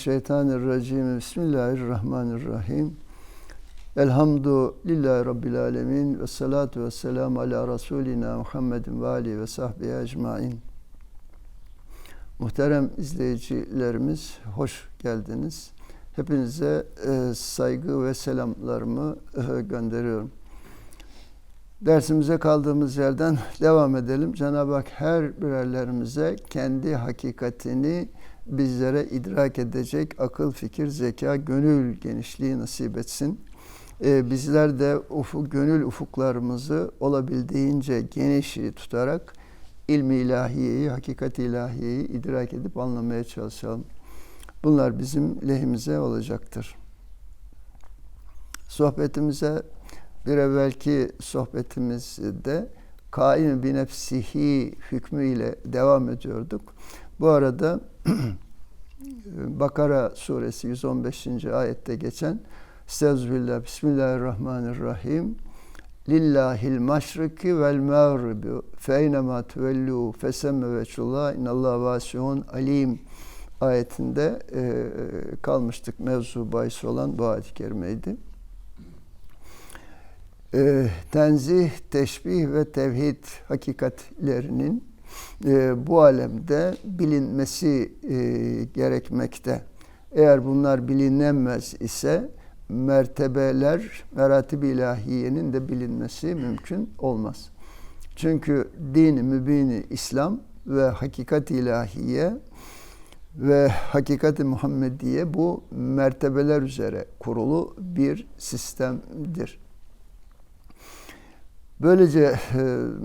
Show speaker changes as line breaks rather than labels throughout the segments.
Euzubillahimineşşeytanirracim. Bismillahirrahmanirrahim. Elhamdülillahi Rabbil alemin. Ve salatu ve selamu ala Resulina Muhammedin ve alihi ve sahbihi ecmain. Muhterem izleyicilerimiz, hoş geldiniz. Hepinize e, saygı ve selamlarımı e, gönderiyorum. Dersimize kaldığımız yerden devam edelim. Cenab-ı Hak her birerlerimize kendi hakikatini bizlere idrak edecek akıl, fikir, zeka, gönül genişliği nasip etsin. Ee, bizler de ufuk, gönül ufuklarımızı olabildiğince geniş tutarak ilmi ilahiyeyi, hakikat ilahiyeyi idrak edip anlamaya çalışalım. Bunlar bizim lehimize olacaktır. Sohbetimize bir evvelki sohbetimizde kaim bir nefsihi hükmü ile devam ediyorduk. Bu arada Bakara suresi 115. ayette geçen Estağfirullah, Bismillahirrahmanirrahim. Lillahil maşriki vel mağribi fe eynema tuvellu fesemme veçullah innallahu vasihun alim ayetinde e, kalmıştık. Mevzu bahis olan bu ayet-i kerimeydi. E, tenzih, teşbih ve tevhid hakikatlerinin e, bu alemde bilinmesi e, gerekmekte. Eğer bunlar bilinemez ise mertebeler, meratib ilahiyenin de bilinmesi mümkün olmaz. Çünkü dini mübini İslam ve hakikat ilahiye ve hakikat-i Muhammediye bu mertebeler üzere kurulu bir sistemdir. Böylece e,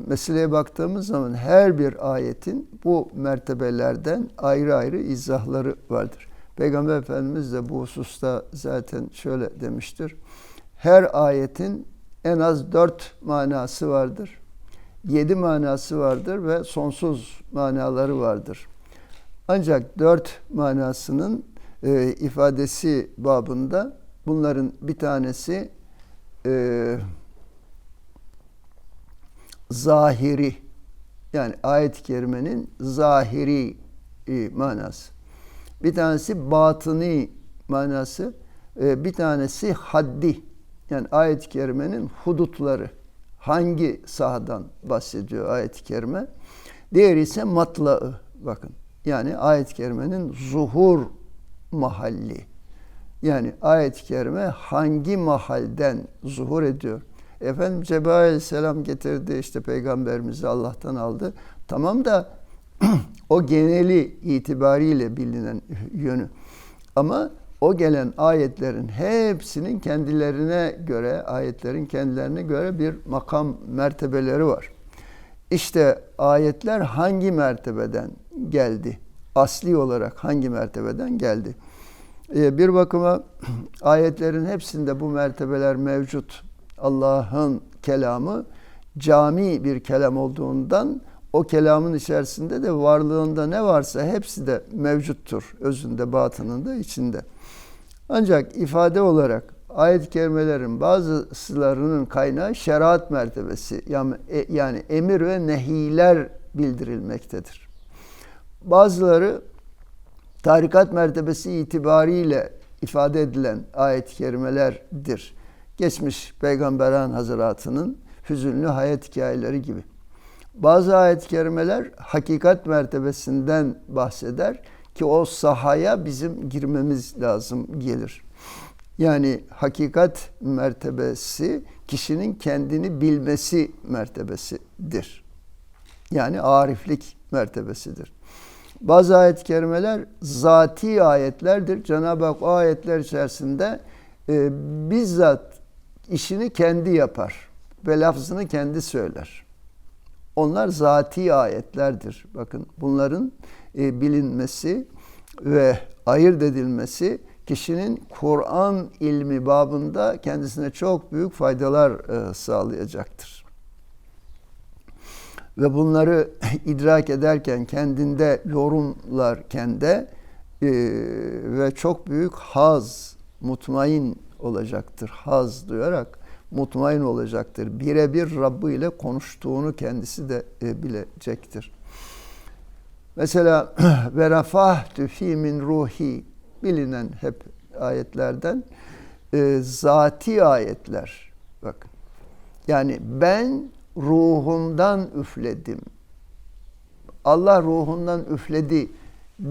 meseleye baktığımız zaman her bir ayetin bu mertebelerden ayrı ayrı izahları vardır. Peygamber Efendimiz de bu hususta zaten şöyle demiştir. Her ayetin en az dört manası vardır. Yedi manası vardır ve sonsuz manaları vardır. Ancak dört manasının e, ifadesi babında bunların bir tanesi e, zahiri yani ayet-i kerimenin zahiri e, manası. Bir tanesi batıni manası, e, bir tanesi haddi. Yani ayet-i kerimenin hudutları. Hangi sahadan bahsediyor ayet-i kerime? Diğeri ise matlaı. Bakın. Yani ayet-i kerimenin zuhur mahalli. Yani ayet-i kerime hangi mahalden zuhur ediyor? Efendim Cebrail aleyhisselam getirdi işte peygamberimizi Allah'tan aldı. Tamam da o geneli itibariyle bilinen yönü. Ama o gelen ayetlerin hepsinin kendilerine göre, ayetlerin kendilerine göre bir makam mertebeleri var. İşte ayetler hangi mertebeden geldi? Asli olarak hangi mertebeden geldi? Ee, bir bakıma ayetlerin hepsinde bu mertebeler mevcut. Allah'ın kelamı cami bir kelam olduğundan o kelamın içerisinde de varlığında ne varsa hepsi de mevcuttur. Özünde, batınında, içinde. Ancak ifade olarak ayet-i kerimelerin bazılarının kaynağı şeriat mertebesi yani, e, yani emir ve nehiler bildirilmektedir. Bazıları tarikat mertebesi itibariyle ifade edilen ayet-i kerimelerdir geçmiş peygamberan hazıratının hüzünlü hayat hikayeleri gibi. Bazı ayet-i kerimeler hakikat mertebesinden bahseder ki o sahaya bizim girmemiz lazım gelir. Yani hakikat mertebesi kişinin kendini bilmesi mertebesidir. Yani ariflik mertebesidir. Bazı ayet-i kerimeler zati ayetlerdir. Cenab-ı Hak o ayetler içerisinde e, bizzat işini kendi yapar ve lafzını kendi söyler. Onlar zati ayetlerdir. Bakın bunların e, bilinmesi ve ayırt edilmesi kişinin Kur'an ilmi babında kendisine çok büyük faydalar e, sağlayacaktır. Ve bunları idrak ederken, kendinde yorumlarken de e, ve çok büyük haz, mutmain olacaktır. Haz duyarak mutmain olacaktır. Birebir Rabbi ile konuştuğunu kendisi de e, bilecektir. Mesela ve rafahtü fi min ruhi bilinen hep ayetlerden e, zati ayetler. Bak. Yani ben ruhumdan üfledim. Allah ruhundan üfledi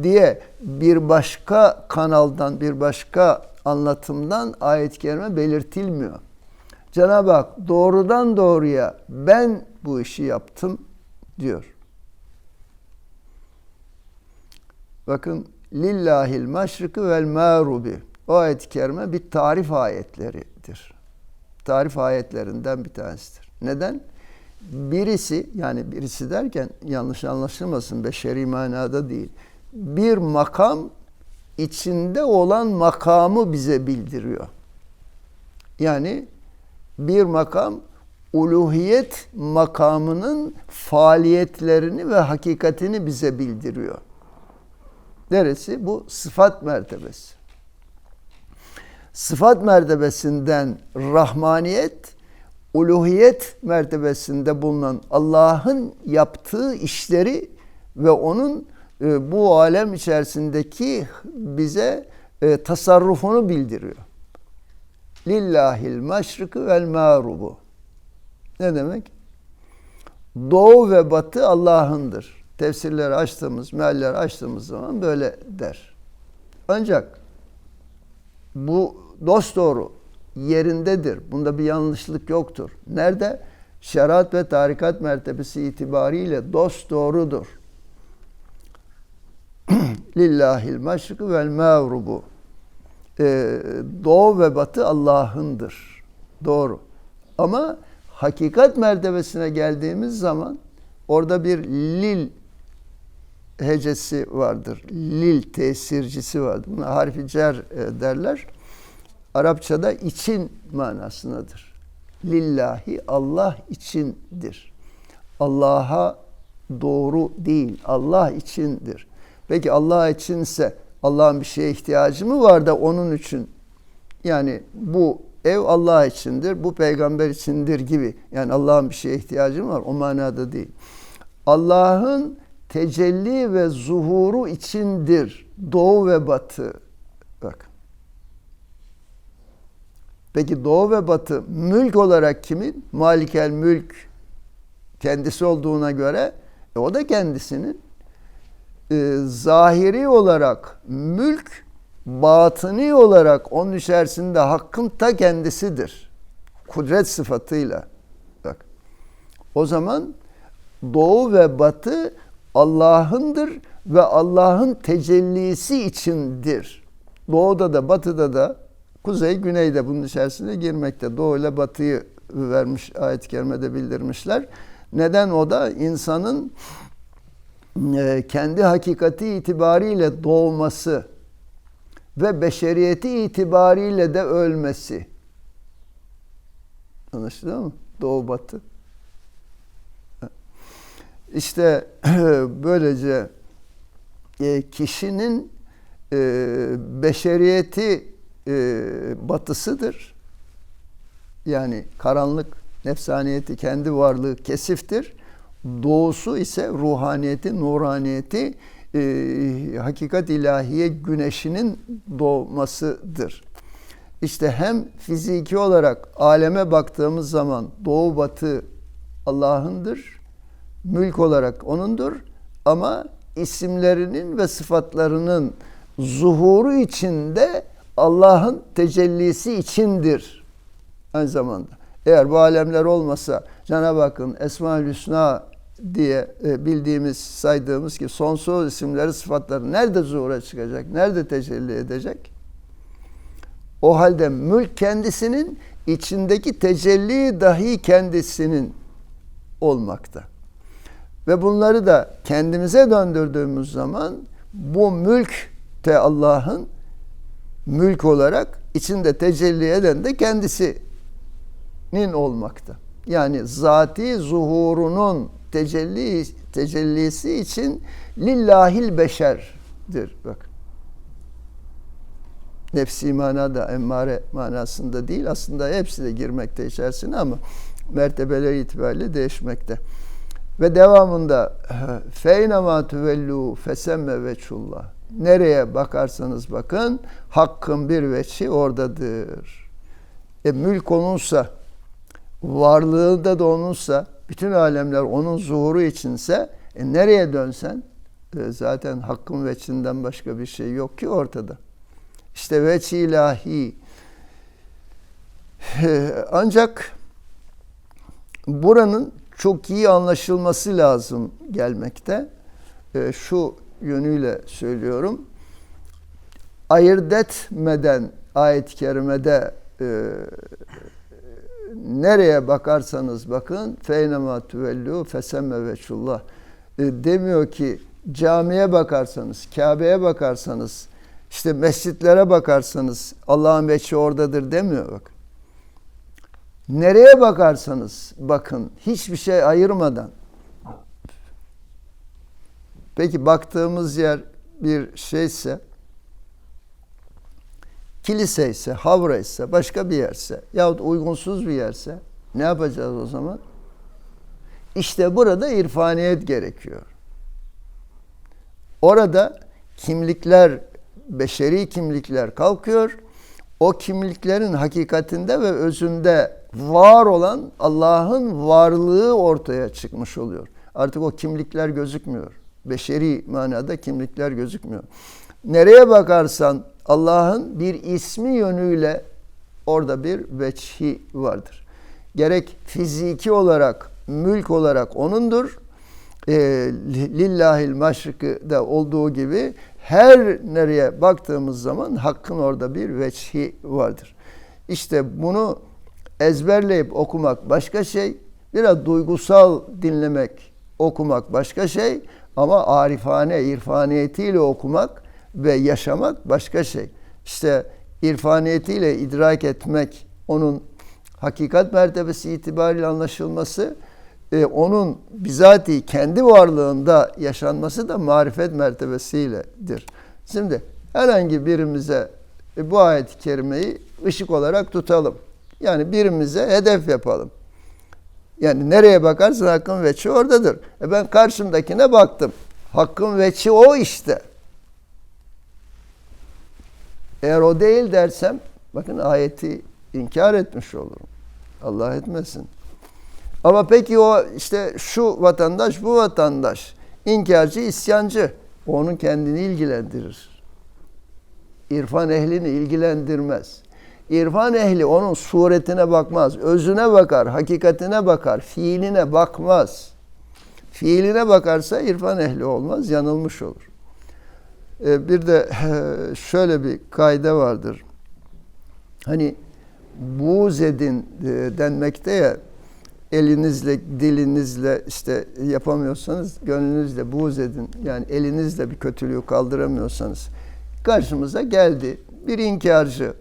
diye bir başka kanaldan, bir başka anlatımdan ayet-i kerime belirtilmiyor. Cenab-ı Hak doğrudan doğruya ben bu işi yaptım diyor. Bakın lillahil maşrıkı vel mağrubi. O ayet-i kerime bir tarif ayetleridir. Tarif ayetlerinden bir tanesidir. Neden? Birisi yani birisi derken yanlış anlaşılmasın beşeri manada değil. Bir makam içinde olan makamı bize bildiriyor. Yani bir makam uluhiyet makamının faaliyetlerini ve hakikatini bize bildiriyor. Neresi? Bu sıfat mertebesi. Sıfat mertebesinden rahmaniyet, uluhiyet mertebesinde bulunan Allah'ın yaptığı işleri ve onun bu alem içerisindeki bize e, tasarrufunu bildiriyor. Lillahil maşrıkı vel mağrubu. Ne demek? Doğu ve batı Allah'ındır. Tefsirleri açtığımız, mealleri açtığımız zaman böyle der. Ancak bu dost doğru yerindedir. Bunda bir yanlışlık yoktur. Nerede? Şeriat ve tarikat mertebesi itibariyle dost doğrudur. Lillahil maşrıkı vel mağrubu. Ee, doğu ve batı Allah'ındır. Doğru. Ama hakikat mertebesine geldiğimiz zaman orada bir lil hecesi vardır. Lil tesircisi vardır. Buna harfi cer e, derler. Arapçada için manasındadır. Lillahi Allah içindir. Allah'a doğru değil, Allah içindir. Peki Allah içinse Allah'ın bir şeye ihtiyacı mı var da onun için? Yani bu ev Allah içindir, bu peygamber içindir gibi. Yani Allah'ın bir şeye ihtiyacı mı var? O manada değil. Allah'ın tecelli ve zuhuru içindir. Doğu ve batı. Bak. Peki doğu ve batı mülk olarak kimin? Malikel mülk kendisi olduğuna göre e, o da kendisinin e, zahiri olarak mülk batıni olarak onun içerisinde hakkın ta kendisidir. Kudret sıfatıyla. Bak. O zaman doğu ve batı Allah'ındır ve Allah'ın tecellisi içindir. Doğuda da batıda da kuzey güneyde bunun içerisine girmekte. Doğu ile batıyı vermiş ayet-i kerimede bildirmişler. Neden o da insanın kendi hakikati itibariyle doğması ve beşeriyeti itibariyle de ölmesi. Anlaşılıyor mu? Doğu batı. İşte böylece e, kişinin e, beşeriyeti batısıdır. Yani karanlık nefsaniyeti kendi varlığı kesiftir Doğusu ise ruhaniyeti, nuraniyeti, e, hakikat ilahiye güneşinin doğmasıdır. İşte hem fiziki olarak aleme baktığımız zaman doğu batı Allah'ındır. Mülk olarak O'nundur. Ama isimlerinin ve sıfatlarının zuhuru içinde Allah'ın tecellisi içindir. Aynı zamanda. Eğer bu alemler olmasa Cenab-ı Hakk'ın Esma-ül Hüsna diye e, bildiğimiz, saydığımız ki sonsuz isimleri, sıfatları nerede zuhura çıkacak, nerede tecelli edecek? O halde mülk kendisinin, içindeki tecelli dahi kendisinin olmakta. Ve bunları da kendimize döndürdüğümüz zaman bu mülk de Allah'ın mülk olarak içinde tecelli eden de kendisinin olmakta. Yani zati zuhurunun tecelli tecellisi için lillahil beşerdir. Bak. Nefsi manada, emmare manasında değil. Aslında hepsi de girmekte içerisine ama mertebeleri itibariyle değişmekte. Ve devamında feynema tüvellu fesemme veçullah. Nereye bakarsanız bakın hakkın bir veçi oradadır. E mülk onunsa, varlığı da onunsa, bütün alemler onun zuhuru içinse e nereye dönsen e zaten hakkın veçinden başka bir şey yok ki ortada. İşte veç ilahi. Ancak buranın çok iyi anlaşılması lazım gelmekte. E, şu yönüyle söylüyorum. Ayırt etmeden ayet-i kerimede e, nereye bakarsanız bakın feynema tüvellu fesemme veçullah e, demiyor ki camiye bakarsanız, Kabe'ye bakarsanız, işte mescitlere bakarsanız Allah'ın veçi oradadır demiyor bak. Nereye bakarsanız bakın hiçbir şey ayırmadan. Peki baktığımız yer bir şeyse kilise ise, havra ise, başka bir yerse yahut uygunsuz bir yerse ne yapacağız o zaman? İşte burada irfaniyet gerekiyor. Orada kimlikler, beşeri kimlikler kalkıyor. O kimliklerin hakikatinde ve özünde var olan Allah'ın varlığı ortaya çıkmış oluyor. Artık o kimlikler gözükmüyor. Beşeri manada kimlikler gözükmüyor. Nereye bakarsan Allah'ın bir ismi yönüyle orada bir veçhi vardır. Gerek fiziki olarak, mülk olarak O'nundur. E, lillahil maşrıkı da olduğu gibi her nereye baktığımız zaman Hakk'ın orada bir veçhi vardır. İşte bunu ezberleyip okumak başka şey, biraz duygusal dinlemek, okumak başka şey ama arifane, irfaniyetiyle okumak ve yaşamak başka şey. İşte irfaniyetiyle idrak etmek, onun hakikat mertebesi itibariyle anlaşılması, e, onun bizatihi kendi varlığında yaşanması da marifet mertebesiyledir. Şimdi herhangi birimize e, bu ayet-i kerimeyi ışık olarak tutalım. Yani birimize hedef yapalım. Yani nereye bakarsan hakkın veçi oradadır. E ben karşımdakine baktım. Hakkın veçi o işte. Eğer o değil dersem bakın ayeti inkar etmiş olurum. Allah etmesin. Ama peki o işte şu vatandaş bu vatandaş inkarcı isyancı onun kendini ilgilendirir. İrfan ehlini ilgilendirmez. İrfan ehli onun suretine bakmaz, özüne bakar, hakikatine bakar, fiiline bakmaz. Fiiline bakarsa irfan ehli olmaz, yanılmış olur. Ee, bir de şöyle bir kaide vardır. Hani buğz edin e, denmekte ya elinizle, dilinizle işte yapamıyorsanız gönlünüzle buğz edin. Yani elinizle bir kötülüğü kaldıramıyorsanız karşımıza geldi bir inkarcı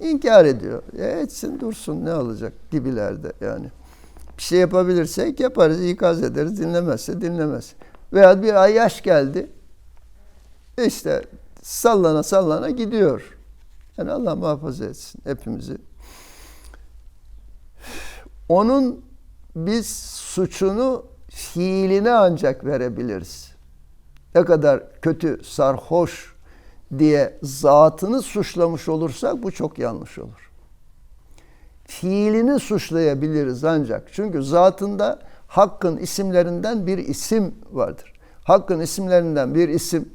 inkar ediyor. E etsin dursun ne olacak gibilerde yani. Bir şey yapabilirsek yaparız, ikaz ederiz. Dinlemezse dinlemez. Veya bir ay geldi. İşte sallana sallana gidiyor. Yani Allah muhafaza etsin hepimizi. Onun biz suçunu fiiline ancak verebiliriz. Ne kadar kötü, sarhoş diye zatını suçlamış olursak bu çok yanlış olur. Fiilini suçlayabiliriz ancak. Çünkü zatında Hakk'ın isimlerinden bir isim vardır. Hakk'ın isimlerinden bir isim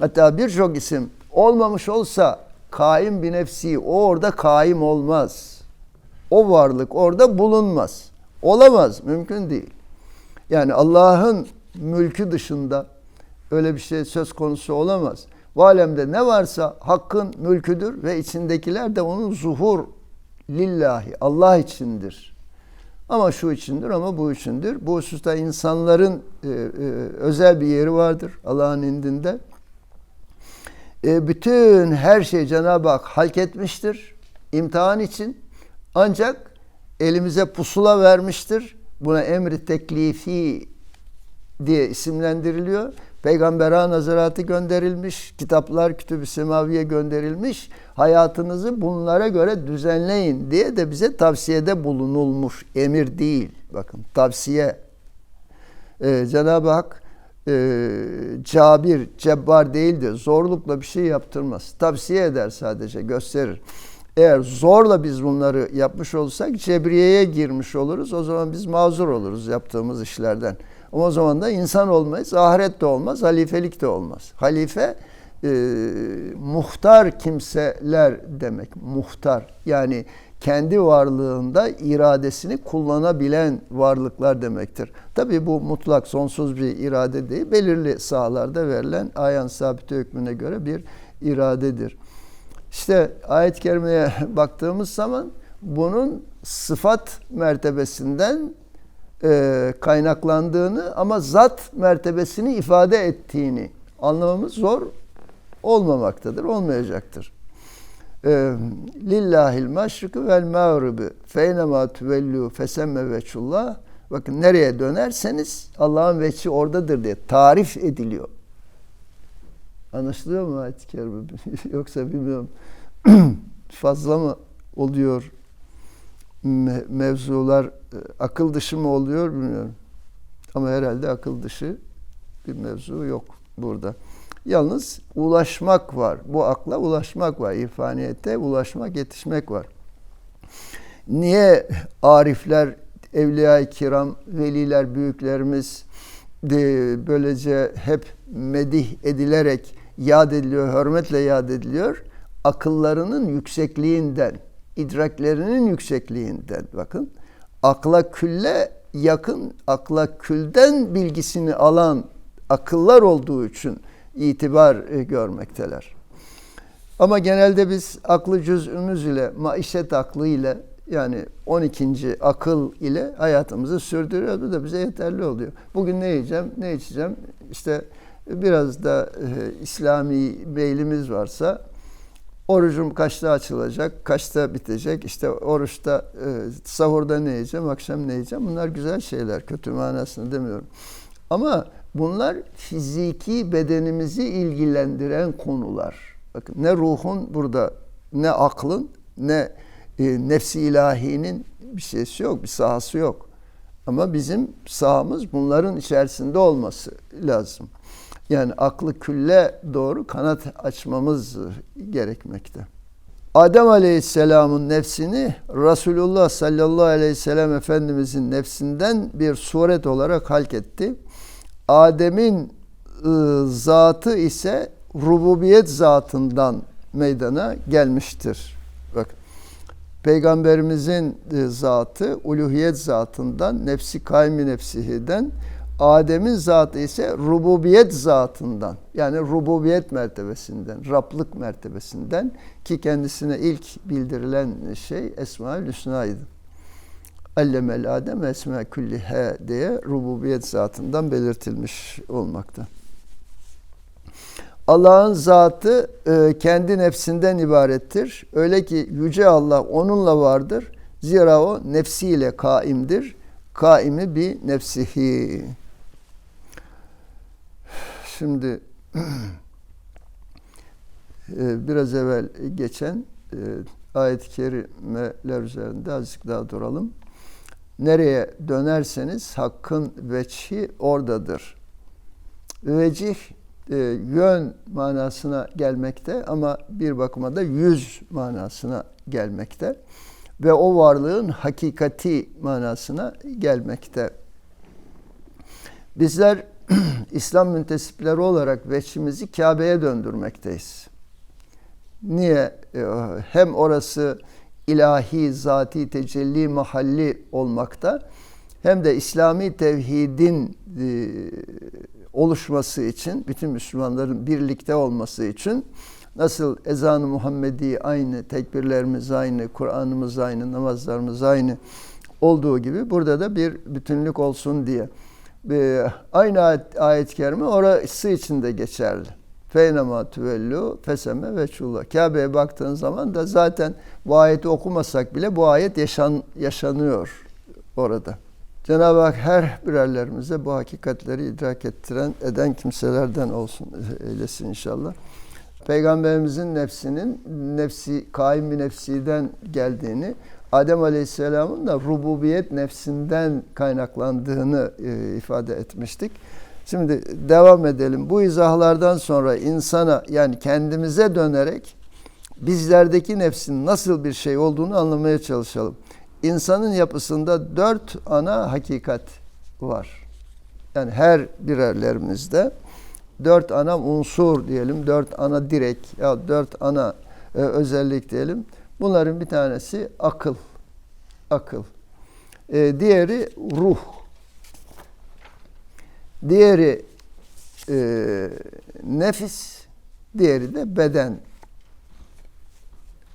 hatta birçok isim olmamış olsa kaim bir nefsi o orada kaim olmaz. O varlık orada bulunmaz. Olamaz, mümkün değil. Yani Allah'ın mülkü dışında öyle bir şey söz konusu olamaz. Bu alemde ne varsa hakkın mülküdür ve içindekiler de onun zuhur lillahi, Allah içindir. Ama şu içindir ama bu içindir. Bu hususta insanların e, e, özel bir yeri vardır Allah'ın indinde. E, bütün her şey Cenab-ı Hak halk etmiştir imtihan için. Ancak elimize pusula vermiştir. Buna emri teklifi diye isimlendiriliyor. Peygamber'a nazaratı gönderilmiş, kitaplar kütüb-i semaviye gönderilmiş. Hayatınızı bunlara göre düzenleyin diye de bize tavsiyede bulunulmuş. Emir değil. Bakın tavsiye. Ee, Cenab-ı Hak e, cabir, cebbar değildir. Zorlukla bir şey yaptırmaz. Tavsiye eder sadece, gösterir. Eğer zorla biz bunları yapmış olsak cebriyeye girmiş oluruz. O zaman biz mazur oluruz yaptığımız işlerden. Ama o zaman da insan olmayız, ahiret de olmaz, halifelik de olmaz. Halife e, muhtar kimseler demek. Muhtar yani kendi varlığında iradesini kullanabilen varlıklar demektir. Tabi bu mutlak sonsuz bir irade değil, belirli sahalarda verilen ayan sabit hükmüne göre bir iradedir. İşte ayet-i kerimeye baktığımız zaman bunun sıfat mertebesinden e, kaynaklandığını ama zat mertebesini ifade ettiğini anlamamız zor olmamaktadır, olmayacaktır. E, Lillahil maşrikü vel mağribi feynema tüvellu fesemme veçullah bakın nereye dönerseniz Allah'ın veçi oradadır diye tarif ediliyor. Anlaşılıyor mu ayet-i kerime? Yoksa bilmiyorum fazla mı oluyor mevzular e, akıl dışı mı oluyor bilmiyorum. Ama herhalde akıl dışı bir mevzu yok burada. Yalnız ulaşmak var. Bu akla ulaşmak var. İrfaniyete ulaşmak, yetişmek var. Niye arifler, evliya-i kiram, veliler, büyüklerimiz de böylece hep medih edilerek yad ediliyor, hürmetle yad ediliyor? Akıllarının yüksekliğinden, idraklerinin yüksekliğinden bakın. Akla külle yakın, akla külden bilgisini alan akıllar olduğu için itibar e, görmekteler. Ama genelde biz aklı cüz'ümüz ile, maişet aklı ile yani 12. akıl ile hayatımızı sürdürüyoruz. Bu da bize yeterli oluyor. Bugün ne yiyeceğim, ne içeceğim? İşte biraz da e, İslami meylimiz varsa orucum kaçta açılacak, kaçta bitecek? İşte oruçta, e, sahurda ne yiyeceğim, akşam ne yiyeceğim? Bunlar güzel şeyler. Kötü manasını demiyorum. Ama Bunlar fiziki bedenimizi ilgilendiren konular. Bakın ne ruhun burada ne aklın ne e, nefsi ilahinin bir şeysi yok, bir sahası yok. Ama bizim sahamız bunların içerisinde olması lazım. Yani aklı külle doğru kanat açmamız gerekmekte. Adem Aleyhisselam'ın nefsini Resulullah sallallahu aleyhi ve sellem Efendimizin nefsinden bir suret olarak halk etti. Adem'in ıı, zatı ise rububiyet zatından meydana gelmiştir. Bak Peygamberimizin ıı, zatı uluhiyet zatından, nefsi kaymi nefsihiden, Adem'in zatı ise rububiyet zatından yani rububiyet mertebesinden, Rablık mertebesinden ki kendisine ilk bildirilen şey Esma-ül Hüsna'ydı allemel adem esme küllihe diye rububiyet zatından belirtilmiş olmakta. Allah'ın zatı e, kendi nefsinden ibarettir. Öyle ki yüce Allah onunla vardır. Zira o nefsiyle kaimdir. Kaimi bir nefsihi. Şimdi e, biraz evvel geçen e, ayet-i kerimeler üzerinde azıcık daha duralım nereye dönerseniz hakkın veçhi oradadır. Vecih e, yön manasına gelmekte ama bir bakıma da yüz manasına gelmekte ve o varlığın hakikati manasına gelmekte. Bizler İslam müntesipleri olarak veçimizi Kabe'ye döndürmekteyiz. Niye? E, hem orası ilahi, zati, tecelli mahalli olmakta hem de İslami tevhidin e, oluşması için, bütün Müslümanların birlikte olması için nasıl ezan-ı Muhammedi aynı, tekbirlerimiz aynı, Kur'an'ımız aynı, namazlarımız aynı olduğu gibi burada da bir bütünlük olsun diye. E, aynı ayet, ayet-i kerime orası için de geçerli. Feynema tüvellu feseme veçullah. Kabe'ye baktığın zaman da zaten bu ayeti okumasak bile bu ayet yaşan, yaşanıyor orada. Cenab-ı Hak her birerlerimize bu hakikatleri idrak ettiren, eden kimselerden olsun eylesin inşallah. Peygamberimizin nefsinin nefsi, kaim bir nefsiden geldiğini, Adem Aleyhisselam'ın da rububiyet nefsinden kaynaklandığını e, ifade etmiştik. Şimdi devam edelim. Bu izahlardan sonra insana yani kendimize dönerek bizlerdeki nefsin nasıl bir şey olduğunu anlamaya çalışalım. İnsanın yapısında dört ana hakikat var. Yani her birerlerimizde dört ana unsur diyelim, dört ana direk ya dört ana e, özellik diyelim. Bunların bir tanesi akıl. Akıl. E, diğeri ruh. Diğeri e, nefis. Diğeri de beden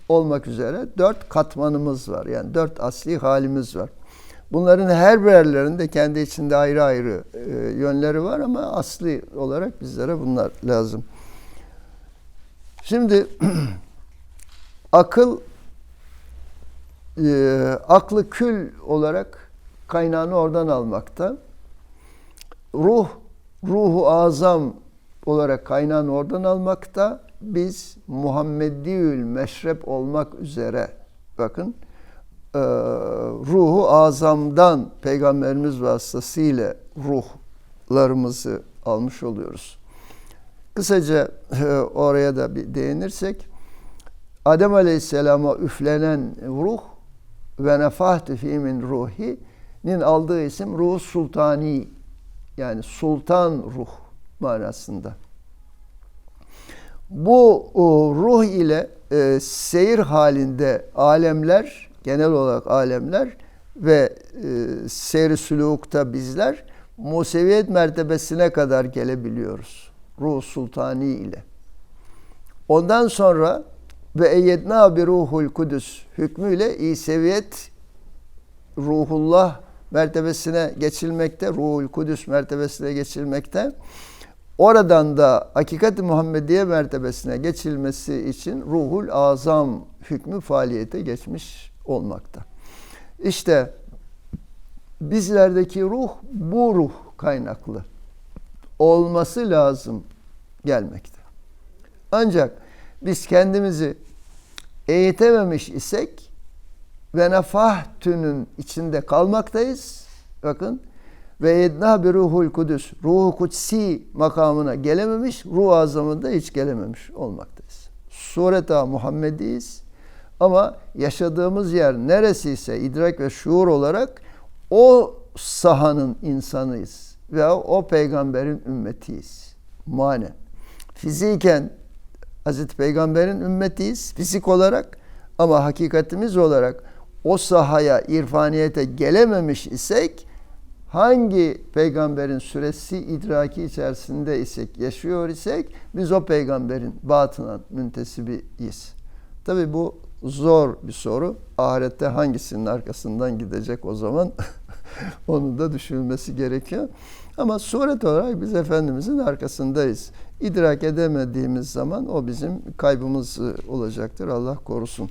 olmak üzere dört katmanımız var. Yani dört asli halimiz var. Bunların her birerlerinde kendi içinde ayrı ayrı e, yönleri var ama asli olarak bizlere bunlar lazım. Şimdi akıl e, aklı kül olarak kaynağını oradan almakta. Ruh, ruhu azam olarak kaynağını oradan almakta. Biz Muhammediül meşrep olmak üzere bakın e, ruhu azamdan peygamberimiz vasıtasıyla ruhlarımızı almış oluyoruz. Kısaca e, oraya da bir değinirsek Adem Aleyhisselam'a üflenen ruh ve nefahtü fi min ruhi'nin aldığı isim ruh sultani yani sultan ruh manasında. Bu o, ruh ile e, seyir halinde alemler, genel olarak alemler ve e, seyri sülukta bizler Museviyet mertebesine kadar gelebiliyoruz. Ruh sultani ile. Ondan sonra ve eyyedna bir ruhul kudüs hükmüyle İseviyet ruhullah mertebesine geçilmekte, ruhul kudüs mertebesine geçilmekte. Oradan da hakikat-i Muhammediye mertebesine geçilmesi için ruhul azam hükmü faaliyete geçmiş olmakta. İşte bizlerdeki ruh bu ruh kaynaklı olması lazım gelmekte. Ancak biz kendimizi eğitememiş isek ve nefahtünün içinde kalmaktayız. Bakın ve yedna bir ruhul kudüs ruhu kutsi makamına gelememiş ruh azamında hiç gelememiş olmaktayız. Sureta Muhammediyiz ama yaşadığımız yer neresiyse idrak ve şuur olarak o sahanın insanıyız ve o peygamberin ümmetiyiz. Manen. Fiziken Hazreti Peygamber'in ümmetiyiz fizik olarak ama hakikatimiz olarak o sahaya, irfaniyete gelememiş isek hangi peygamberin süresi idraki içerisinde isek, yaşıyor isek biz o peygamberin batınan müntesibiyiz. Tabi bu zor bir soru. Ahirette hangisinin arkasından gidecek o zaman onu da düşünülmesi gerekiyor. Ama suret olarak biz Efendimizin arkasındayız. İdrak edemediğimiz zaman o bizim kaybımız olacaktır. Allah korusun.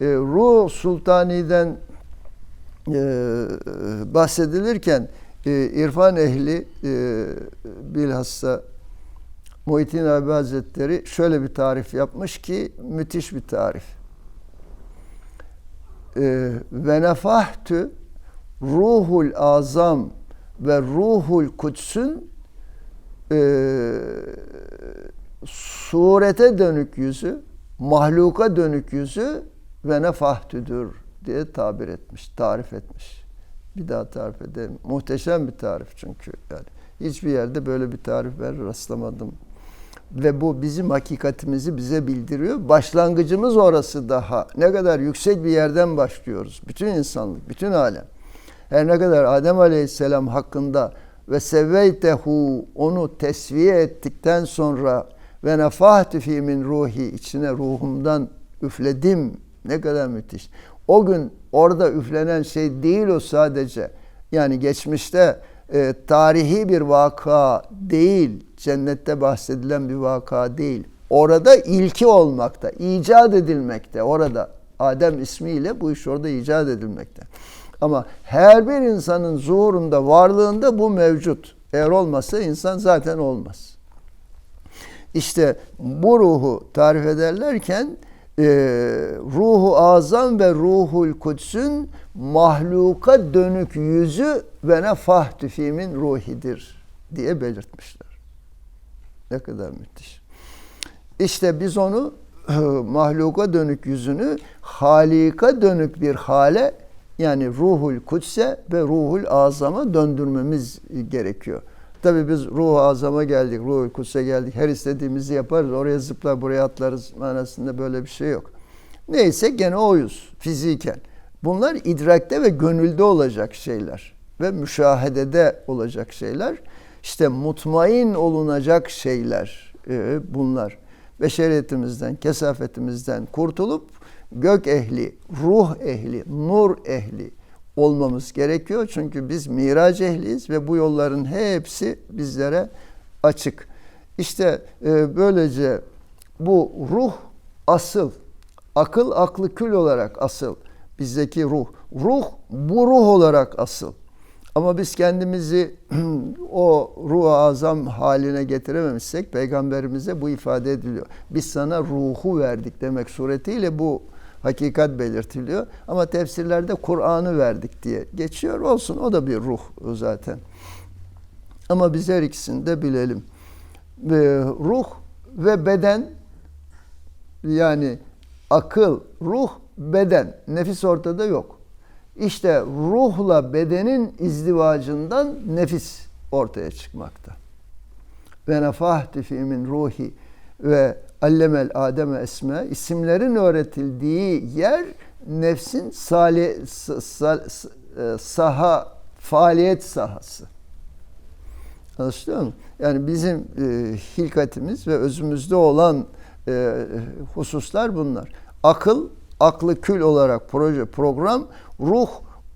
E, ruh sultaniden e, bahsedilirken e, irfan ehli e, bilhassa Muhittin Abi Hazretleri şöyle bir tarif yapmış ki müthiş bir tarif. E, ve nefahtü ruhul azam ve ruhul kutsün e, surete dönük yüzü, mahluka dönük yüzü ve nefahtüdür diye tabir etmiş, tarif etmiş. Bir daha tarif edelim. Muhteşem bir tarif çünkü. Yani hiçbir yerde böyle bir tarif ben rastlamadım. Ve bu bizim hakikatimizi bize bildiriyor. Başlangıcımız orası daha. Ne kadar yüksek bir yerden başlıyoruz. Bütün insanlık, bütün alem. Her ne kadar Adem Aleyhisselam hakkında ve sevveytehu onu tesviye ettikten sonra ve nefahtu fi min ruhi içine ruhumdan üfledim. Ne kadar müthiş. O gün orada üflenen şey değil o sadece. Yani geçmişte e, tarihi bir vaka değil, cennette bahsedilen bir vaka değil. Orada ilki olmakta, icat edilmekte. Orada Adem ismiyle bu iş orada icat edilmekte. Ama her bir insanın zuhurunda, varlığında bu mevcut. Eğer olmazsa insan zaten olmaz. İşte bu ruhu tarif ederlerken e, ruhu azam ve ruhul kudsün mahluka dönük yüzü ve nefahtü fimin ruhidir diye belirtmişler. Ne kadar müthiş. İşte biz onu mahluka dönük yüzünü halika dönük bir hale yani ruhul kutse ve ruhul azama döndürmemiz gerekiyor. Tabii biz ruh azama geldik, ruhul kutse geldik. Her istediğimizi yaparız. Oraya zıplar, buraya atlarız manasında böyle bir şey yok. Neyse gene oyuz fiziken. Bunlar idrakte ve gönülde olacak şeyler ve müşahedede olacak şeyler. İşte mutmain olunacak şeyler e, bunlar. Beşeriyetimizden, kesafetimizden kurtulup gök ehli, ruh ehli, nur ehli olmamız gerekiyor. Çünkü biz miraç ehliyiz ve bu yolların hepsi bizlere açık. İşte e, böylece bu ruh asıl, akıl aklı kül olarak asıl bizdeki ruh. Ruh bu ruh olarak asıl. Ama biz kendimizi o ruh azam haline getirememişsek peygamberimize bu ifade ediliyor. Biz sana ruhu verdik demek suretiyle bu hakikat belirtiliyor. Ama tefsirlerde Kur'an'ı verdik diye geçiyor. Olsun o da bir ruh zaten. Ama biz her ikisini de bilelim. Ruh ve beden yani akıl, ruh, beden. Nefis ortada yok. İşte ruhla bedenin izdivacından nefis ortaya çıkmakta. Ve nefahti fi min ruhi ve allemel ademe esme isimlerin öğretildiği yer nefsin sali, e, saha faaliyet sahası. Anlaşılıyor mu? Yani bizim e, hilkatimiz ve özümüzde olan e, hususlar bunlar. Akıl, aklı kül olarak proje, program, ruh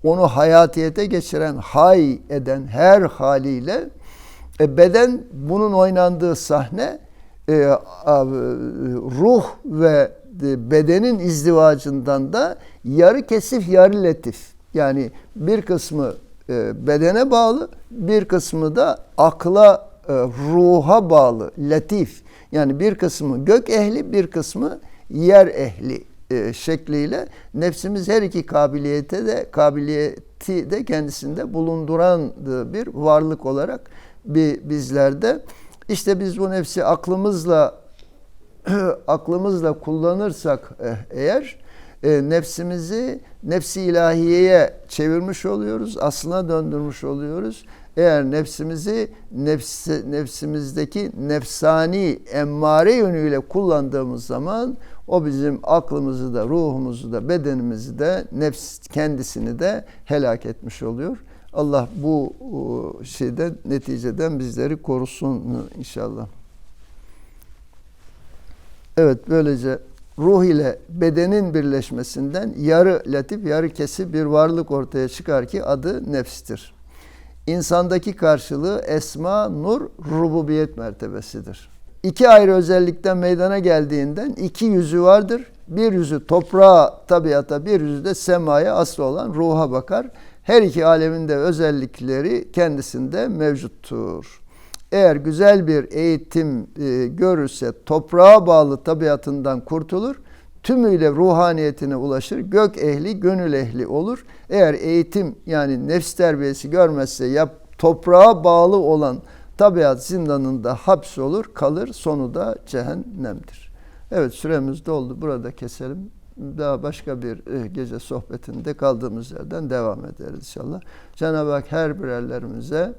onu hayatiyete geçiren, hay eden her haliyle e, beden bunun oynandığı sahne ruh ve bedenin izdivacından da yarı kesif yarı letif. Yani bir kısmı e, bedene bağlı, bir kısmı da akla, e, ruha bağlı, latif. Yani bir kısmı gök ehli, bir kısmı yer ehli şekliyle nefsimiz her iki kabiliyete de kabiliyeti de kendisinde bulunduran bir varlık olarak bir bizlerde işte biz bu nefsi aklımızla aklımızla kullanırsak eh, eğer e, nefsimizi nefsi ilahiyeye çevirmiş oluyoruz, aslına döndürmüş oluyoruz. Eğer nefsimizi nefsi, nefsimizdeki nefsani emmare yönüyle kullandığımız zaman o bizim aklımızı da, ruhumuzu da, bedenimizi de, nefs kendisini de helak etmiş oluyor. Allah bu şeyden neticeden bizleri korusun inşallah. Evet böylece ruh ile bedenin birleşmesinden yarı latif yarı kesif bir varlık ortaya çıkar ki adı nefstir. İnsandaki karşılığı esma, nur, rububiyet mertebesidir. İki ayrı özellikten meydana geldiğinden iki yüzü vardır. Bir yüzü toprağa, tabiata, bir yüzü de semaya aslı olan ruha bakar. Her iki alemin de özellikleri kendisinde mevcuttur. Eğer güzel bir eğitim e, görürse toprağa bağlı tabiatından kurtulur. Tümüyle ruhaniyetine ulaşır. Gök ehli, gönül ehli olur. Eğer eğitim yani nefs terbiyesi görmezse yap, toprağa bağlı olan tabiat zindanında hapsolur, kalır. Sonu da cehennemdir. Evet süremiz doldu. Burada keselim daha başka bir e, gece sohbetinde kaldığımız yerden devam ederiz inşallah. Cenab-ı Hak her birerlerimize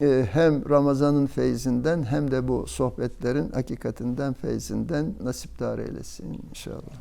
e, hem Ramazan'ın feyzinden hem de bu sohbetlerin hakikatinden feyzinden nasipdar eylesin inşallah.